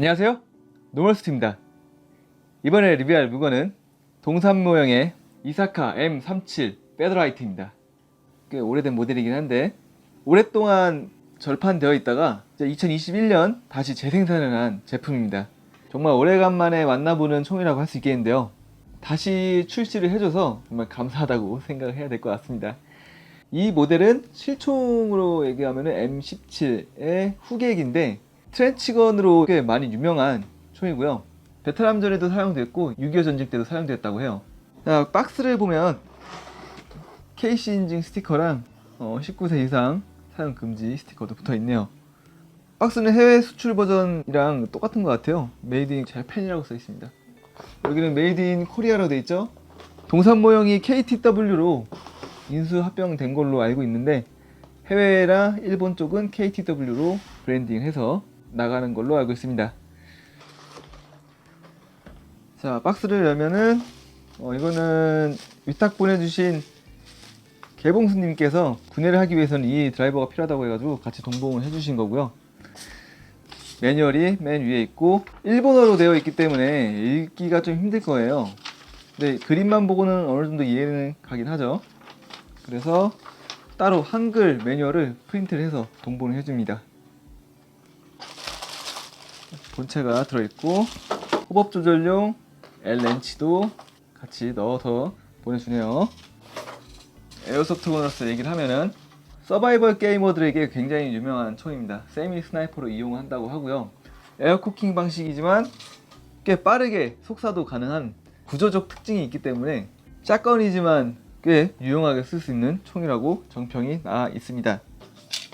안녕하세요. 노멀스트입니다. 이번에 리뷰할 물건은 동산 모형의 이사카 M37 페더라이트입니다. 꽤 오래된 모델이긴 한데 오랫동안 절판되어 있다가 2021년 다시 재생산을 한 제품입니다. 정말 오래간만에 만나보는 총이라고 할 수 있겠는데요. 다시 출시를 해줘서 정말 감사하다고 생각을 해야 될 것 같습니다. 이 모델은 실총으로 얘기하면 M17의 후계기인데 트렌치건으로 꽤 많이 유명한 총이고요. 베트남전에도 사용됐고 6.25 전쟁 때도 사용됐다고 해요. 자, 박스를 보면 케이시 인증 스티커랑 어, 19세 이상 사용 금지 스티커도 붙어 있네요. 박스는 해외 수출 버전이랑 똑같은 것 같아요. 메이드 인 재팬이라고 써 있습니다. 여기는 메이드 인 코리아로 돼 있죠. 동산 모형이 KTW로 인수 합병된 걸로 알고 있는데 해외랑 일본 쪽은 KTW로 브랜딩해서 나가는 걸로 알고 있습니다. 자 박스를 열면은 어, 이거는 위탁 보내주신 개봉수님께서 구매를 하기 위해서는 이 드라이버가 필요하다고 해가지고 같이 동봉을 해주신 거고요. 매뉴얼이 맨 위에 있고 일본어로 되어 있기 때문에 읽기가 좀 힘들 거예요. 근데 그림만 보고는 어느 정도 이해는 가긴 하죠. 그래서 따로 한글 매뉴얼을 프린트를 해서 동봉을 해줍니다. 본체가 들어있고 호법 조절용 L 렌치도 같이 넣어서 보내주네요. 에어소프트 건으로서 얘기를 하면은 서바이벌 게이머들에게 굉장히 유명한 총입니다. 세미 스나이퍼로 이용한다고 하고요. 에어코킹 방식이지만 꽤 빠르게 속사도 가능한 구조적 특징이 있기 때문에 샷건이지만 꽤 유용하게 쓸 수 있는 총이라고 정평이 나와 있습니다.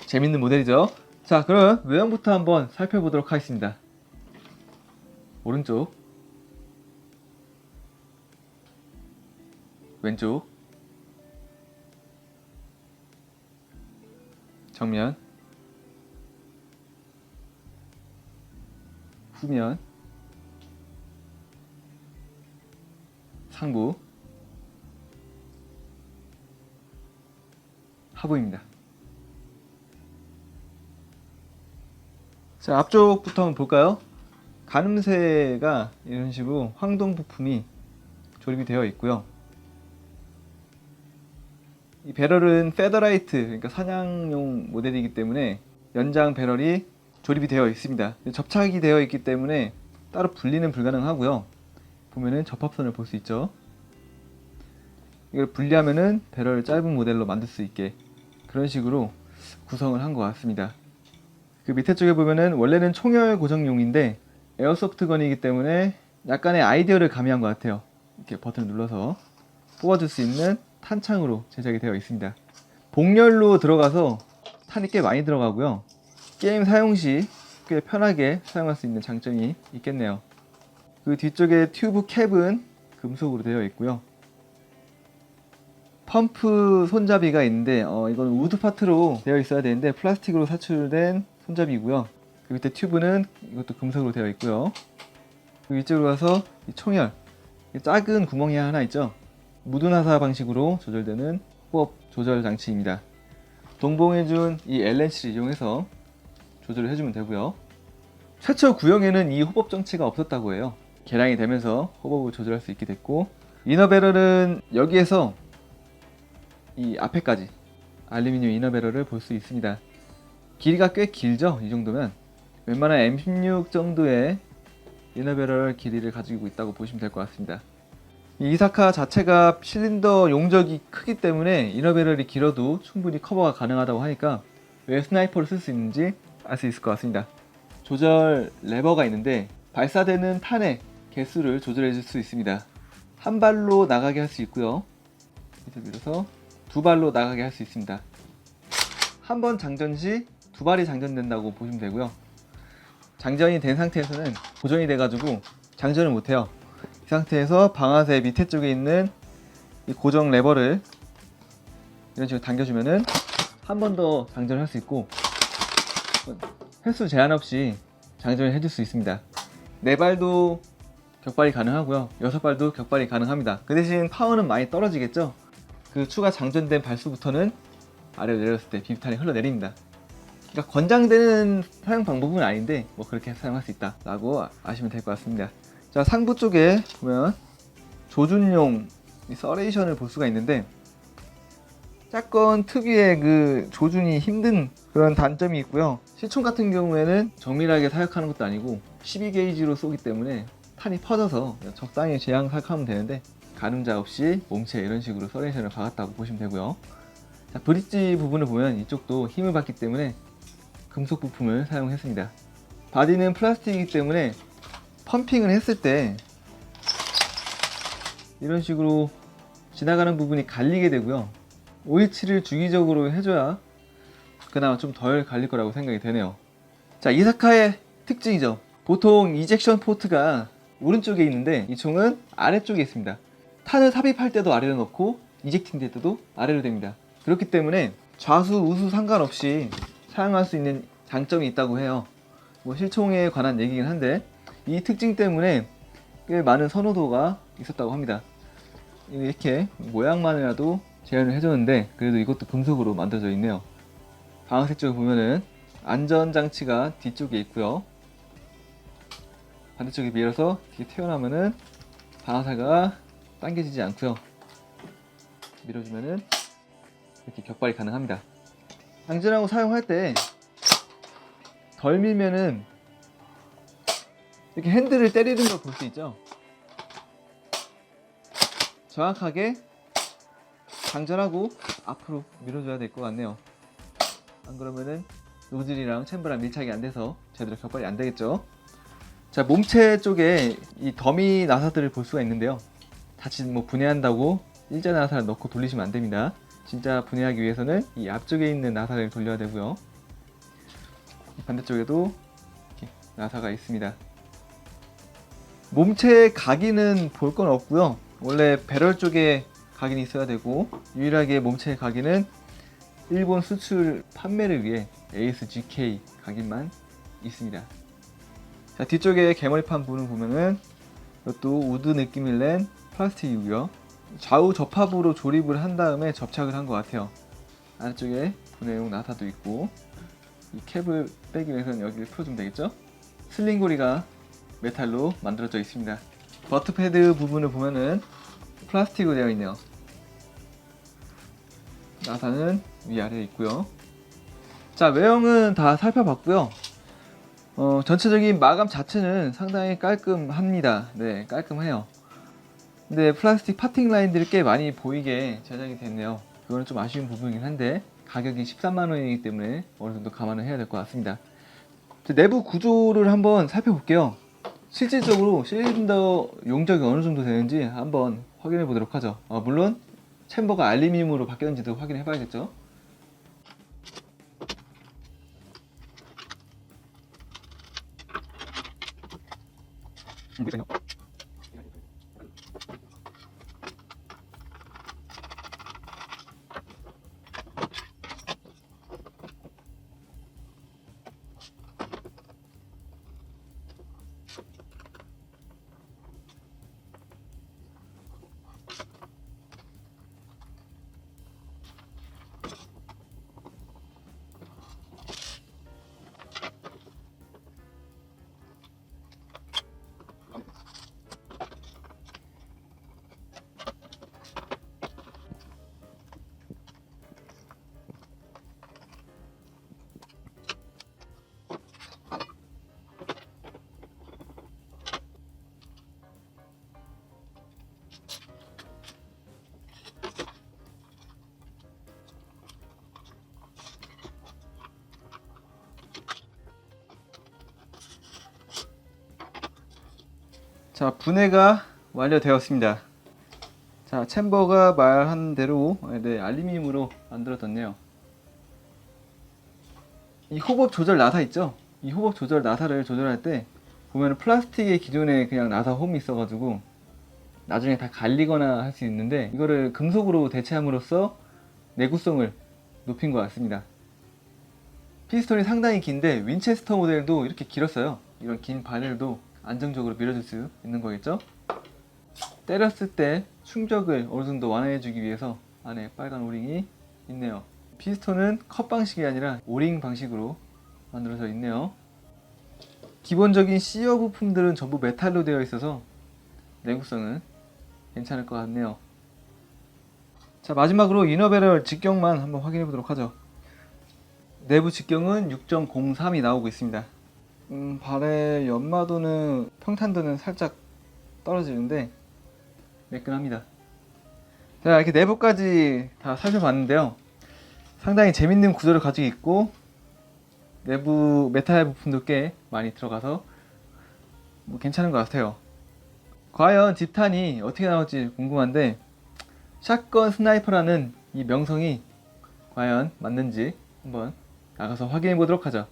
재밌는 모델이죠. 자, 그럼 외형부터 한번 살펴보도록 하겠습니다. 오른쪽, 왼쪽, 정면, 후면, 상부, 하부입니다. 자, 앞쪽부터 한번 볼까요? 가늠새가 이런 식으로 황동 부품이 조립이 되어 있고요. 이 배럴은 페더라이트, 그러니까 사냥용 모델이기 때문에 연장 배럴이 조립이 되어 있습니다. 접착이 되어 있기 때문에 따로 분리는 불가능하고요. 보면은 접합선을 볼 수 있죠. 이걸 분리하면은 배럴을 짧은 모델로 만들 수 있게 그런 식으로 구성을 한 것 같습니다. 그 밑에 쪽에 보면은 원래는 총열 고정용인데 에어소프트건이기 때문에 약간의 아이디어를 가미한 것 같아요. 이렇게 버튼을 눌러서 뽑아줄 수 있는 탄창으로 제작이 되어 있습니다. 복열로 들어가서 탄이 꽤 많이 들어가고요. 게임 사용 시 꽤 편하게 사용할 수 있는 장점이 있겠네요. 그 뒤쪽에 튜브 캡은 금속으로 되어 있고요. 펌프 손잡이가 있는데 어, 이건 우드 파트로 되어 있어야 되는데 플라스틱으로 사출된 손잡이고요. 그 밑에 튜브는 이것도 금속으로 되어 있고요. 그 위쪽으로 가서 이 총열 이 작은 구멍이 하나 있죠. 무둔화사 방식으로 조절되는 호흡 조절 장치입니다. 동봉해준 이 LNC를 이용해서 조절을 해주면 되고요. 최초 구형에는 이 호법 정체가 없었다고 해요. 개량이 되면서 호법을 조절할 수 있게 됐고 이너 배럴은 여기에서 이 앞에까지 알루미늄 이너 배럴을 볼 수 있습니다. 길이가 꽤 길죠? 이 정도면 웬만한 M16 정도의 이너 배럴 길이를 가지고 있다고 보시면 될 것 같습니다. 이 이사카 자체가 실린더 용적이 크기 때문에 이너 배럴이 길어도 충분히 커버가 가능하다고 하니까 왜 스나이퍼를 쓸 수 있는지 알 수 있을 것 같습니다. 조절 레버가 있는데 발사되는 탄의 개수를 조절해 줄 수 있습니다. 한 발로 나가게 할 수 있고요. 밑에 밀어서 두 발로 나가게 할 수 있습니다. 한 번 장전 시 두 발이 장전된다고 보시면 되고요. 장전이 된 상태에서는 고정이 돼가지고 장전을 못해요. 이 상태에서 방아쇠 밑에 쪽에 있는 이 고정 레버를 이런 식으로 당겨주면은 한 번 더 장전을 할 수 있고 횟수 제한 없이 장전을 해줄 수 있습니다. 네 발도 격발이 가능하고요. 여섯 발도 격발이 가능합니다. 그 대신 파워는 많이 떨어지겠죠? 그 추가 장전된 발수부터는 아래로 내렸을 때 비비탄이 흘러내립니다. 그러니까 권장되는 사용 방법은 아닌데 뭐 그렇게 사용할 수 있다라고 아시면 될 것 같습니다. 자 상부 쪽에 보면 조준용 이 서레이션을 볼 수가 있는데 짝건 특유의 그 조준이 힘든 그런 단점이 있고요. 실총 같은 경우에는 정밀하게 사격하는 것도 아니고 12게이지로 쏘기 때문에 탄이 퍼져서 적당히 제양 사격하면 되는데 가늠자 없이 몸체 이런 식으로 서레이션을 박았다고 보시면 되고요. 자, 브릿지 부분을 보면 이쪽도 힘을 받기 때문에 금속 부품을 사용했습니다. 바디는 플라스틱이기 때문에 펌핑을 했을 때 이런 식으로 지나가는 부분이 갈리게 되고요. 오일칠을 주기적으로 해줘야 그나마 좀 덜 갈릴 거라고 생각이 되네요. 자, 이사카의 특징이죠. 보통 이젝션 포트가 오른쪽에 있는데 이 총은 아래쪽에 있습니다. 탄을 삽입할 때도 아래로 넣고 이젝팅 될 때도 아래로 됩니다. 그렇기 때문에 좌수 우수 상관없이 사용할 수 있는 장점이 있다고 해요. 뭐 실총에 관한 얘기긴 한데 이 특징 때문에 꽤 많은 선호도가 있었다고 합니다. 이렇게 모양만이라도 재현을 해줬는데 그래도 이것도 금속으로 만들어져 있네요. 방아쇠 쪽에 보면은 안전장치가 뒤쪽에 있고요. 반대쪽에 밀어서 이렇게 튀어나오면은 방아쇠가 당겨지지 않고요. 밀어주면은 이렇게 격발이 가능합니다. 장전하고 사용할 때 덜 밀면은 이렇게 핸들을 때리는 걸 볼 수 있죠. 정확하게 장전하고 앞으로 밀어줘야 될 것 같네요. 안 그러면은 노즐이랑 챔버랑 밀착이 안 돼서 제대로 격발이 안 되겠죠. 자 몸체 쪽에 이 더미 나사들을 볼 수가 있는데요. 자칫 뭐 분해한다고 일자 나사를 넣고 돌리시면 안 됩니다. 진짜 분해하기 위해서는 이 앞쪽에 있는 나사를 돌려야 되고요. 이 반대쪽에도 이렇게 나사가 있습니다. 몸체 각인은 볼 건 없고요. 원래 배럴 쪽에 각인이 있어야 되고 유일하게 몸체 각인은 일본 수출 판매를 위해 ASGK 각인만 있습니다. 자 뒤쪽에 개머리판 부분 보면은 이것도 우드 느낌을 낸 플라스틱이고요. 좌우 접합으로 조립을 한 다음에 접착을 한 것 같아요. 안쪽에 분해용 나사도 있고 이 캡을 빼기 위해서는 여기를 풀어주면 되겠죠? 슬링고리가 메탈로 만들어져 있습니다. 버트 패드 부분을 보면은 플라스틱으로 되어 있네요. 나사는 위아래에 있고요. 자 외형은 다 살펴봤고요. 어, 전체적인 마감 자체는 상당히 깔끔합니다. 네, 깔끔해요. 근데 플라스틱 파팅 라인들이 꽤 많이 보이게 제작이 됐네요. 그거는 좀 아쉬운 부분이긴 한데 가격이 13만 원이기 때문에 어느 정도 감안을 해야 될 것 같습니다. 내부 구조를 한번 살펴볼게요. 실질적으로 실린더 용적이 어느 정도 되는지 한번 확인해 보도록 하죠. 어, 물론 챔버가 알루미늄으로 바뀌었는지도 확인해 봐야겠죠. 자, 분해가 완료되었습니다. 자, 챔버가 말한 대로 네, 알루미늄으로 만들어졌네요. 이 호법 조절 나사 있죠? 이 호법 조절 나사를 조절할 때 보면 플라스틱의 기존에 그냥 나사 홈이 있어가지고 나중에 다 갈리거나 할 수 있는데 이거를 금속으로 대체함으로써 내구성을 높인 것 같습니다. 피스톤이 상당히 긴데 윈체스터 모델도 이렇게 길었어요. 이런 긴 바늘도 안정적으로 밀어줄 수 있는 거겠죠? 때렸을 때 충격을 어느 정도 완화해주기 위해서 안에 빨간 오링이 있네요. 피스톤은 컷 방식이 아니라 오링 방식으로 만들어져 있네요. 기본적인 시어 부품들은 전부 메탈로 되어 있어서 내구성은 괜찮을 것 같네요. 자 마지막으로 이너베럴 직경만 한번 확인해 보도록 하죠. 내부 직경은 6.03이 나오고 있습니다. 음, 발의 연마도는 평탄도는 살짝 떨어지는데 매끈합니다. 자 이렇게 내부까지 다 살펴봤는데요. 상당히 재밌는 구조를 가지고 있고 내부 메탈 부품도 꽤 많이 들어가서 뭐 괜찮은 것 같아요. 과연 집탄이 어떻게 나올지 궁금한데 샷건 스나이퍼라는 이 명성이 과연 맞는지 한번 나가서 확인해 보도록 하죠.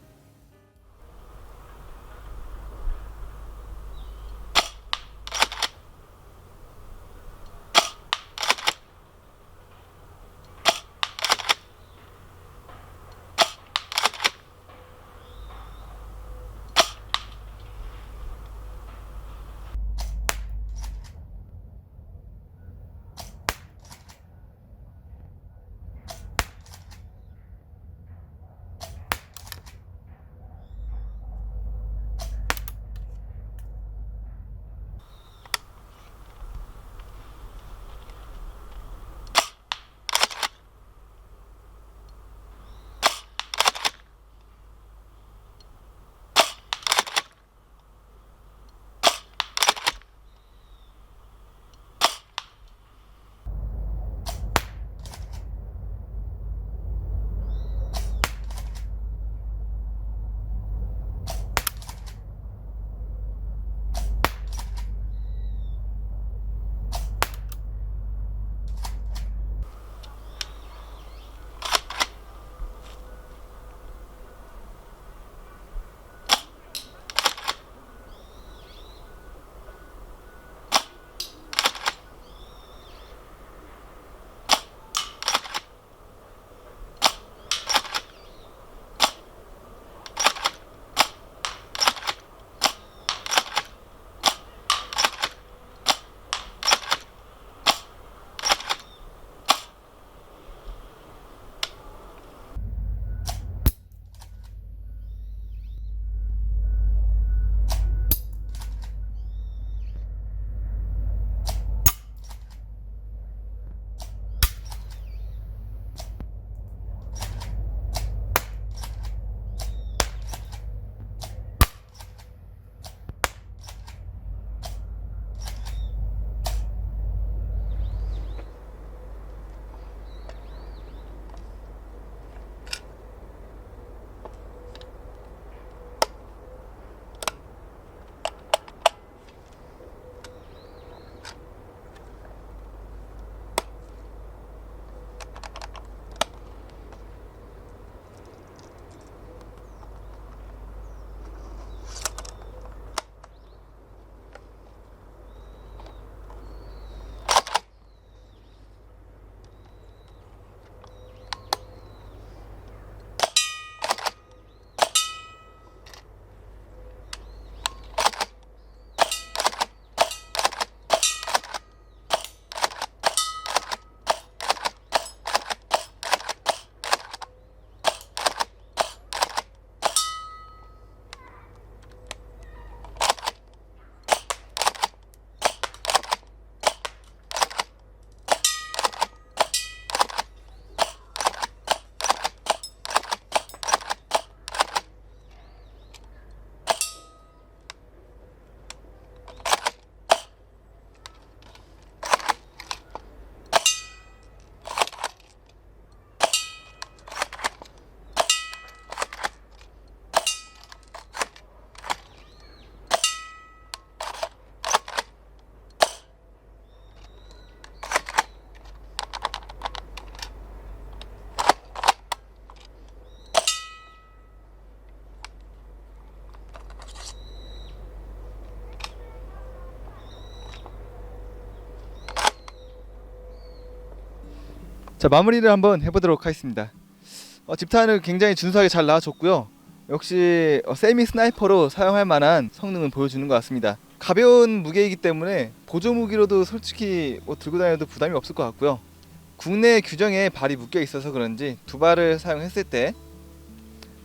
자 마무리를 한번 해보도록 하겠습니다. 어, 집탄을 굉장히 준수하게 잘 나와줬고요. 역시 어, 세미 스나이퍼로 사용할 만한 성능을 보여주는 것 같습니다. 가벼운 무게이기 때문에 보조 무기로도 솔직히 뭐 들고 다녀도 부담이 없을 것 같고요. 국내 규정에 발이 묶여 있어서 그런지 두 발을 사용했을 때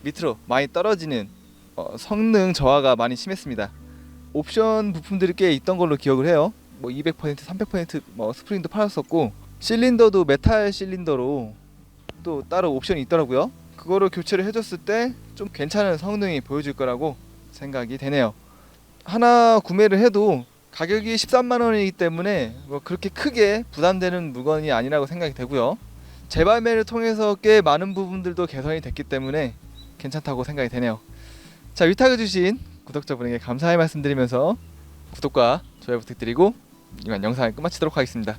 밑으로 많이 떨어지는 어, 성능 저하가 많이 심했습니다. 옵션 부품들이 꽤 있던 걸로 기억을 해요. 뭐 200%, 300%뭐 스프링도 팔았었고 실린더도 메탈 실린더로 또 따로 옵션이 있더라고요. 그거를 교체를 해줬을 때 좀 괜찮은 성능이 보여줄 거라고 생각이 되네요. 하나 구매를 해도 가격이 13만 원이기 때문에 뭐 그렇게 크게 부담되는 물건이 아니라고 생각이 되고요. 재발매를 통해서 꽤 많은 부분들도 개선이 됐기 때문에 괜찮다고 생각이 되네요. 자 위탁을 주신 구독자분에게 감사의 말씀드리면서 구독과 좋아요 부탁드리고 이만 영상을 끝마치도록 하겠습니다.